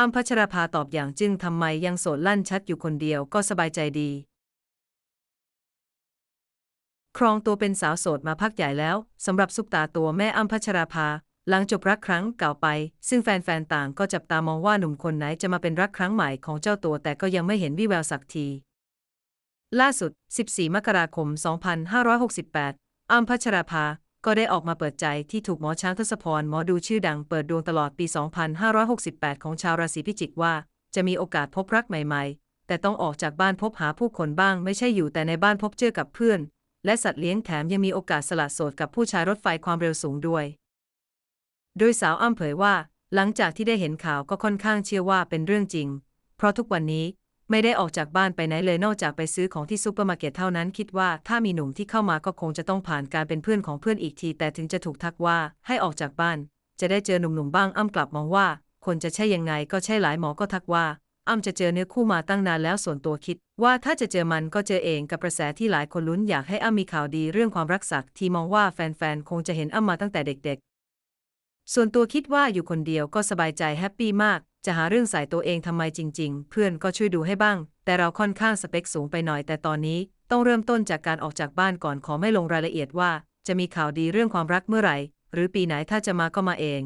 อ้ำพัชราภาตอบอย่างจึงทำไมยังโสดลั่นชัดอยู่คนเดียวก็สบายใจดี ครองตัวเป็นสาวโสดมาพักใหญ่แล้วสำหรับซุปตาตัวแม่อ้ำพัชราภา หลังจบรักครั้งเก่าไป ซึ่งแฟนๆต่างก็จับตามองว่าหนุ่มคนไหนจะมาเป็นรักครั้งใหม่ของเจ้าตัวแต่ก็ยังไม่เห็นวี่แววสักทีล่าสุด 14 มกราคม 2568อ้ำพัชราภา ก็ได้ออกมาเปิดใจที่ถูกหมอช้างทศพรหมอดูชื่อดังเปิดดวงตลอดปี 2568 ของชาวราศีพิจิกว่า จะมีโอกาสพบรักใหม่ ๆ แต่ต้องออกจากบ้านพบหาผู้คนบ้าง ไม่ใช่อยู่แต่ในบ้านพบเจอกับเพื่อน และสัตว์เลี้ยงแถมยังมีโอกาสสละโสดกับผู้ชายรถไฟความเร็วสูงด้วย โดยสาวอ้ำเผยว่า หลังจากที่ได้เห็นข่าวก็ค่อนข้างเชื่อว่าเป็นเรื่องจริง เพราะทุกวันนี้ ไม่ได้ออกจากบ้านไปไหนเลยนอกจากไปซื้อของที่ซูเปอร์มาร์เก็ตเท่านั้นคิดว่าถ้ามีหนุ่มที่เข้ามาก็คงจะต้องผ่านการเป็นเพื่อนของเพื่อนอีกที แต่ถึงจะถูกทักว่าให้ออกจากบ้าน จะได้เจอหนุ่มๆบ้างอ้ำกลับมองว่า คนจะใช่ยังไงก็ใช่หลายหมอก็ทักว่าอ้ำจะเจอเนื้อคู่มาตั้งนานแล้วส่วนตัวคิด ว่าถ้าจะเจอมันก็เจอเองกับกระแสที่หลายคนลุ้นอยากให้อ้ำมีข่าวดีเรื่องความรักสักที่มองว่าแฟนๆคงจะเห็นอ้ำมาตั้งแต่เด็ก ๆ ส่วนตัวคิดว่าอยู่คนเดียวก็สบายใจแฮปปี้มาก จะหาเรื่องใส่ตัวเองทำไมจริง ๆ เพื่อนก็ช่วยดูให้บ้าง แต่เราค่อนข้างสเปคสูงไปหน่อยแต่ตอนนี้ต้องเริ่มต้นจากการออกจากบ้านก่อนขอไม่ลงรายละเอียดว่า จะมีข่าวดีเรื่องความรักเมื่อไหร่ หรือปีไหนถ้าจะมาก็มาเอง